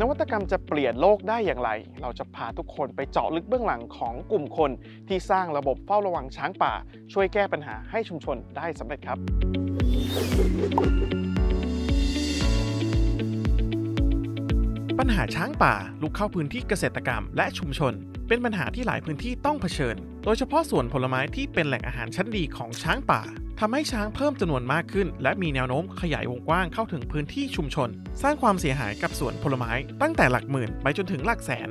นวัตกรรมจะเปลี่ยนโลกได้อย่างไร เราจะพาทุกคนไปเจาะลึกเบื้องหลังของกลุ่มคน ที่สร้างระบบเฝ้าระวังช้างป่า ช่วยแก้ปัญหาให้ชุมชนได้สำเร็จครับ ปัญหาช้างป่าลุกเข้าพื้นที่เกษตรกรรมและชุมชน เป็นปัญหาที่หลายพื้นที่ต้องเผชิญ โดยเฉพาะสวนผลไม้ที่เป็นแหล่งอาหารชั้นดีของช้างป่าทำให้ช้างเพิ่มจำนวนมากขึ้น และมีแนวโน้มขยายวงกว้างเข้าถึงพื้นที่ชุมชน สร้างความเสียหายกับสวนผลไม้ตั้งแต่หลักหมื่นไปจนถึงหลักแสน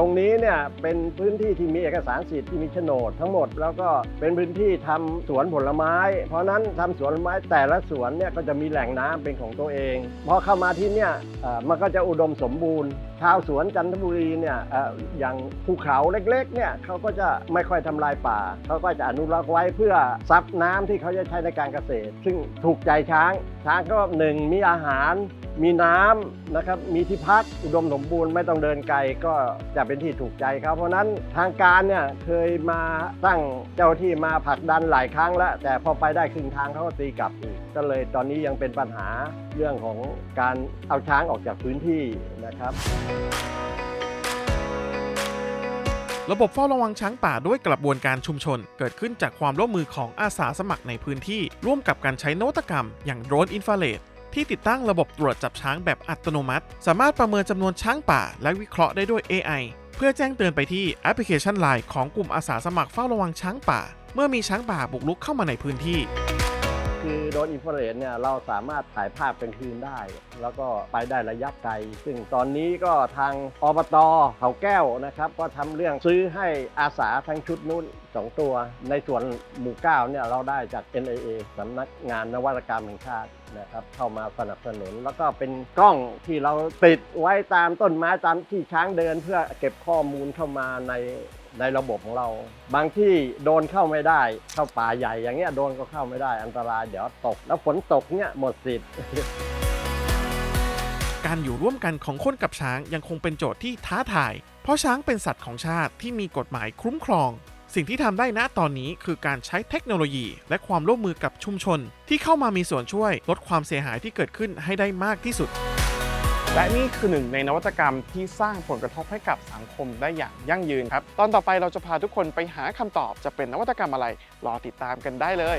ตรงนี้เนี่ยเป็นพื้นที่ที่มีเอกสารสิทธิ์ที่มีโฉนดทั้งหมด แล้วก็เป็นพื้นที่ทำสวนผลไม้ เพราะนั้นทำสวนผลไม้แต่ละสวนเนี่ยก็จะมีแหล่งน้ำเป็นของตัวเองพอเข้ามาที่เนี่ยมันก็จะอุดมสมบูรณ์ ชาวสวนจันทบุรีเนี่ยอออย่างภูเขาเล็กๆเนี่ยเขาก็จะไม่ค่อยทำลายป่าเขาก็จะอนุรักษ์ไว้เพื่อซับน้ำที่เขาจะใช้ในการเกษตร ซึ่งถูกใจช้างช้างก็หนึ่งมีอาหาร มีน้ำนะครับ มีที่พักอุดมสมบูรณ์ไม่ต้องเดินไกลก็จะเป็นที่ถูกใจครับ เพราะฉะนั้นทางการเนี่ยเคยมาตั้งเจ้าที่มาผลักดันหลายครั้งแล้ว แต่พอไปได้ครึ่งทางเขาก็ตีกลับอีกก็เลยตอนนี้ยังเป็นปัญหาเรื่องของการเอาช้างออกจากพื้นที่นะครับระบบเฝ้าระวังช้างป่าด้วยกระบวนการชุมชน เกิดขึ้นจากความร่วมมือของอาสาสมัครในพื้นที่ ร่วมกับการใช้นวัตกรรม อย่างโดรนอินฟราเรด ที่ติดตั้งระบบตรวจจับช้างแบบอัตโนมัติ สามารถประเมินจำนวนช้างป่า และวิเคราะห์ได้ด้วย AI เพื่อแจ้งเตือนไปที่แอปพลิเคชัน Line ของกลุ่มอาสาสมัครเฝ้าระวังช้างป่า เมื่อมีช้างป่าบุกรุกเข้ามาในพื้นที่ คือโดรนอินฟราเรดเนี่ยเราสามารถถ่ายภาพเป็นคืนได้ แล้วก็ไปได้ระยะไกล ซึ่งตอนนี้ก็ทางอบตเขาแก้วนะครับ ก็ทำเรื่องซื้อให้อาสาทั้งชุดนู้นสองตัว ในส่วนหมู่เก้าเนี่ยเราได้จาก NIA สำนักงานนวัตกรรมแห่งชาตินะครับเข้ามาสนับสนุนแล้วก็เป็นกล้องที่เราติดไว้ตามต้นไม้ตามที่ช้างเดินเพื่อเก็บข้อมูลเข้ามาใน ในระบบของเรา บางที่โดนเข้าไม่ได้เข้าป่าใหญ่อย่างเงี้ยโดนก็เข้าไม่ได้อันตรายเดี๋ยวตก แล้วฝนตกเนี่ยหมดสิทธิ์การอยู่ร่วมกันของคนกับช้างยังคงเป็นโจทย์ที่ท้าทาย เพราะช้างเป็นสัตว์ของชาติที่มีกฎหมายคุ้มครอง สิ่งที่ทำได้ณตอนนี้คือการใช้เทคโนโลยี และความร่วมมือกับชุมชน ที่เข้ามามีส่วนช่วยลดความเสียหายที่เกิดขึ้นให้ได้มากที่สุด และนี่คือหนึ่งในนวัตกรรมที่สร้างผลกระทบให้กับสังคมได้อย่างยั่งยืนครับ ตอนต่อไปเราจะพาทุกคนไปหาคำตอบจะเป็นนวัตกรรมอะไร รอติดตามกันได้เลย